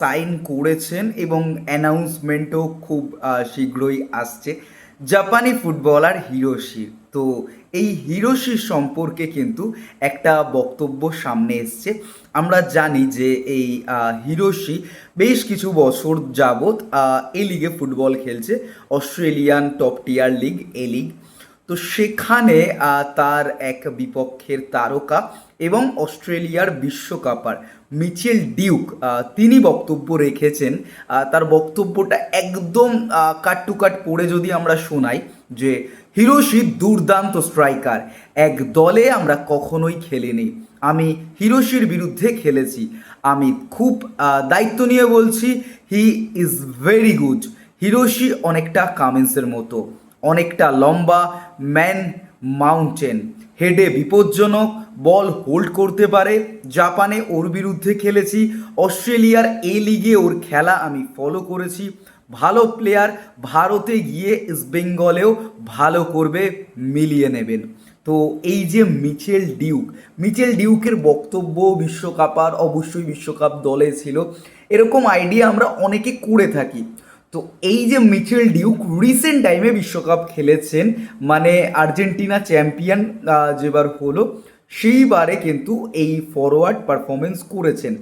Sign করেছেন এবং অ্যানাউন্সমেন্টও খুব শীঘ্রই আসছে। জাপানি ফুটবলার হিরোশি। তো এই হিরোশি সম্পর্কে কিন্তু একটা বক্তব্য সামনে এসছে। আমরা জানি যে এই হিরোশি বেশ কিছু বছর যাবৎ এ লিগে ফুটবল খেলছে। Australian top tier league, A league. তো সেখানে তার এক বিপক্ষের তারকা এবং অস্ট্রেলিয়ার বিশ্বকাপার মিচেল ডিউক তিনি বক্তব্য রেখেছেন। তার বক্তব্যটা একদম কাট টু কাট পড়ে যদি আমরা শোনাই যে, হিরোশি দুর্দান্ত স্ট্রাইকার, এক দলে আমরা কখনোই খেলিনি। আমি হিরোশির বিরুদ্ধে খেলেছি। আমি খুব দায়িত্ব নিয়ে বলছি, he is very good. Hiroshi অনেকটা কামিন্সের মতো। অনেকটা লম্বা ম্যান মাউন্টেন। হেডে বিপজ্জনক বল হোল্ড করতে পারে। জাপানে ওর বিরুদ্ধে খেলেছি। অস্ট্রেলিয়ার এ লিগে ওর খেলা আমি ফলো করেছি। ভালো প্লেয়ার ভারতে গিয়ে ইস্টবেঙ্গলেও ভালো করবে, মিলিয়ে নেবেন। তো এই যে মিচেল ডিউক, মিচেল ডিউকের বক্তব্য বিশ্বকাপার অবশ্যই বিশ্বকাপ দলে ছিল। এরকম আইডিয়া আমরা অনেকে করে থাকি। তো এই যে মিচেল ডিউক রিসেন্ট টাইমে বিশ্বকাপ খেলেছেন মানে আর্জেন্টিনা চ্যাম্পিয়ন যেবার হলো, সেইবারে কিন্তু এই ফরওয়ার্ড পারফরমেন্স করেছেন।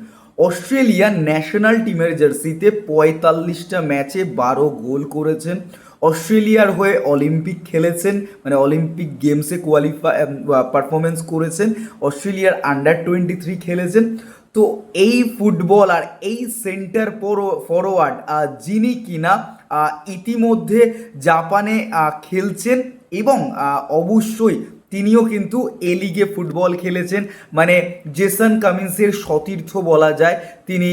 অস্ট্রেলিয়া ন্যাশনাল টিমের জার্সিতে পঁয়তাল্লিশটা ম্যাচে বারো গোল করেছেন। অস্ট্রেলিয়ার হয়ে অলিম্পিক খেলেছেন মানে অলিম্পিক গেমসে কোয়ালিফাই পারফরমেন্স করেছেন, অস্ট্রেলিয়ার আন্ডার টোয়েন্টি থ্রি খেলেছেন। তো এই ফুটবল আর এই সেন্টার ফরওয়ার্ড যিনি কিনা ইতিমধ্যে জাপানে খেলছেন এবং অবশ্যই তিনিও কিন্তু এ লিগে ফুটবল খেলেছেন। মানে জেসন কামিন্সের সতীর্থ বলা যায়। তিনি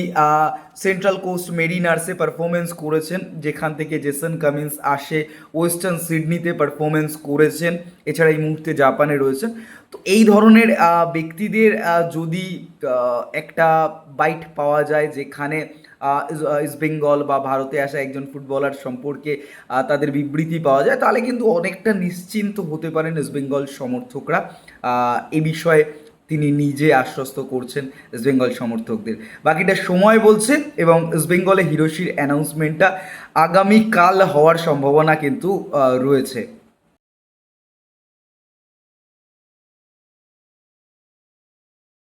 সেন্ট্রাল কোস্ট মেরিনার্সে পারফরমেন্স করেছেন। যেখান থেকে জেসন কামিন্স আসে ওয়েস্টার্ন সিডনিতে পারফরমেন্স করেছেন। এছাড়া এই মুহূর্তে জাপানে রয়েছেন। তো এই ধরনের ব্যক্তিদের যদি একটা বাইট পাওয়া যায় যেখানে ইস্ট বেঙ্গল বা ভারতে আসা একজন ফুটবলার সম্পর্কে তাদের বিবৃতি পাওয়া যায়, তাহলে কিন্তু অনেকটা নিশ্চিন্ত হতে পারেন ইস্ট বেঙ্গল সমর্থকরা। এ বিষয়ে তিনি নিজে আশ্বস্ত করছেন ইস্ট বেঙ্গল সমর্থকদের। বাকিটা সময় বলছে এবং ইস্ট বেঙ্গলে হিরোশির অ্যানাউন্সমেন্টটা আগামীকাল হওয়ার সম্ভাবনা কিন্তু রয়েছে।